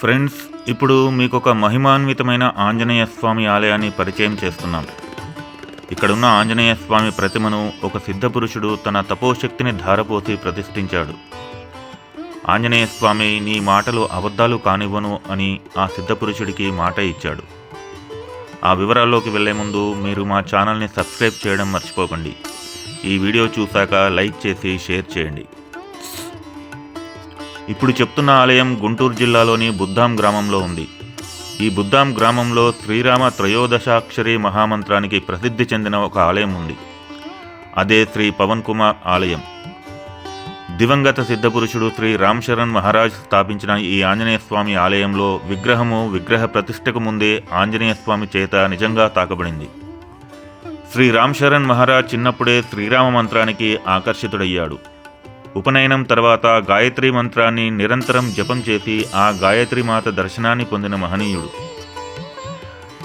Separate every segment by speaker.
Speaker 1: Friends ఇప్పుడు మీకు ఒక మహిమాన్వితమైన ఆంజనేయ స్వామి ఆలయాన్ని పరిచయం చేస్తున్నాం. ఇక్కడున్న ఆంజనేయ స్వామి ప్రతిమను ఒక సిద్ధపురుషుడు తన తపోశక్తిని ధారపోసి ప్రతిష్ఠించాడు. ఆంజనేయ స్వామి నీ మాటలు అబద్ధాలు కానివ్వను అని ఆ సిద్ధపురుషుడికి మాట ఇచ్చాడు. ఆ వివరాల్లోకి వెళ్ళే ముందు మీరు మా ఛానల్ని సబ్స్క్రైబ్ చేయడం మర్చిపోకండి. ఈ వీడియో చూశాక లైక్ చేసి షేర్ చేయండి. ఇప్పుడు చెప్తున్న ఆలయం గుంటూరు జిల్లాలోని బుద్ధాం గ్రామంలో ఉంది. ఈ బుద్ధాం గ్రామంలో శ్రీరామ త్రయోదశాక్షరి మహామంత్రానికి ప్రసిద్ధి చెందిన ఒక ఆలయం ఉంది. అదే శ్రీ పవన్ కుమార్ ఆలయం. దివంగత సిద్ధపురుషుడు శ్రీ రామ్శరణ్ మహారాజ్ స్థాపించిన ఈ ఆంజనేయ స్వామి ఆలయంలో విగ్రహము విగ్రహ ప్రతిష్టకు ముందే ఆంజనేయ స్వామి చేత నిజంగా తాకబడింది. శ్రీ రామ్ మహారాజ్ చిన్నప్పుడే శ్రీరామ మంత్రానికి ఆకర్షితుడయ్యాడు. ఉపనయనం తర్వాత గాయత్రి మంత్రాన్ని నిరంతరం జపం చేసి ఆ గాయత్రి మాత దర్శనాన్ని పొందిన మహనీయుడు.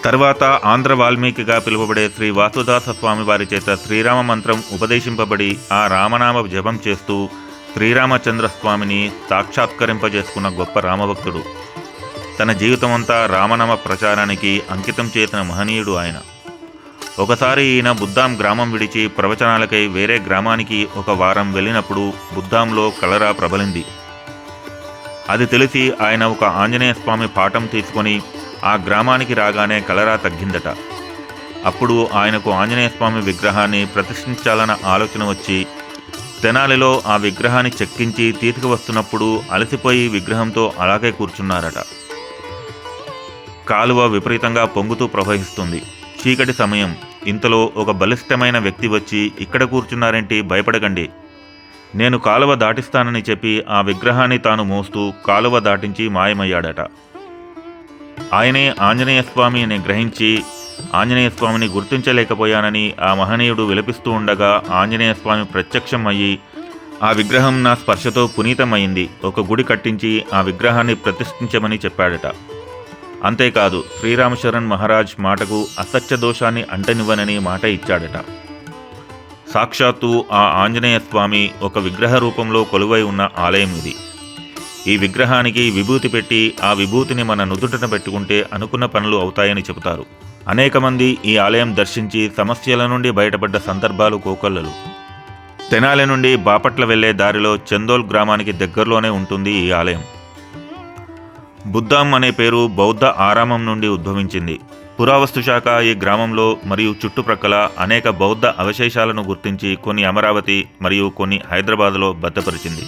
Speaker 1: తర్వాత ఆంధ్ర వాల్మీకిగా పిలువబడే శ్రీ వాసుదాస స్వామి వారి చేత శ్రీరామ మంత్రం ఉపదేశింపబడి ఆ రామనామ జపం చేస్తూ శ్రీరామచంద్ర స్వామిని సాక్షాత్కరింపజేసుకున్న గొప్ప రామభక్తుడు. తన జీవితమంతా రామనామ ప్రచారానికి అంకితం చేసిన మహనీయుడు ఆయన. ఒకసారి ఈయన బుద్ధాం గ్రామం విడిచి ప్రవచనాలకై వేరే గ్రామానికి ఒక వారం వెళ్ళినప్పుడు బుద్ధాంలో కలరా ప్రబలింది. అది తెలిసి ఆయన ఒక ఆంజనేయ స్వామి పాఠం తీసుకొని ఆ గ్రామానికి రాగానే కలరా తగ్గిందట. అప్పుడు ఆయనకు ఆంజనేయ స్వామి విగ్రహాన్ని ప్రతిష్ఠించాలన్న ఆలోచన వచ్చి తెనాలిలో ఆ విగ్రహాన్ని చెక్కించి తీసుకువస్తున్నప్పుడు అలసిపోయి విగ్రహంతో అలాగే కూర్చున్నారట. కాలువ విపరీతంగా పొంగుతూ ప్రవహిస్తుంది. చీకటి సమయం. ఇంతలో ఒక బలిష్టమైన వ్యక్తి వచ్చి ఇక్కడ కూర్చున్నారేంటి? భయపడకండి. నేను కాలువ దాటిస్తానని చెప్పి ఆ విగ్రహాన్ని తాను మోస్తూ కాలువ దాటించి మాయమయ్యాడట. ఆయనే ఆంజనేయ స్వామి అని గ్రహించి ఆంజనేయ స్వామిని గుర్తించలేకపోయానని ఆ మహనీయుడు విలపిస్తూ ఉండగా ఆంజనేయ స్వామి ప్రత్యక్షం అయ్యి ఆ విగ్రహం నా స్పర్శతో పునీతమైంది ఒక గుడి కట్టించి ఆ విగ్రహాన్ని ప్రతిష్ఠించమని చెప్పాడట. అంతేకాదు శ్రీరామశరణ్ మహారాజ్ మాటకు అసత్య దోషాన్ని అంటనివ్వనని మాట ఇచ్చాడట. సాక్షాత్తు ఆ ఆంజనేయ స్వామి ఒక విగ్రహ రూపంలో కొలువై ఉన్న ఆలయం ఇది. ఈ విగ్రహానికి విభూతి పెట్టి ఆ విభూతిని మన నుదుటన పెట్టుకుంటే అనుకున్న పనులు అవుతాయని చెబుతారు. అనేక మంది ఈ ఆలయం దర్శించి సమస్యల నుండి బయటపడ్డ సందర్భాలు కోకొల్లలు. తెనాలి నుండి బాపట్ల వెళ్ళే దారిలో చందోల్ గ్రామానికి దగ్గరలోనే ఉంటుంది ఈ ఆలయం. బుద్ధాం అనే పేరు బౌద్ధ ఆరామం నుండి ఉద్భవించింది. పురావస్తు శాఖ ఈ గ్రామంలో మరియు చుట్టుప్రక్కల అనేక బౌద్ధ అవశేషాలను గుర్తించి కొన్ని అమరావతి మరియు కొన్ని హైదరాబాద్లో భద్రపరిచింది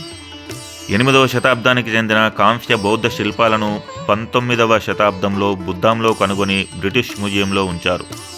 Speaker 1: ఎనిమిదవ శతాబ్దానికి చెందిన కాంస్య బౌద్ధ శిల్పాలను పంతొమ్మిదవ శతాబ్దంలో బుద్ధాంలో కనుగొని బ్రిటిష్ మ్యూజియంలో ఉంచారు.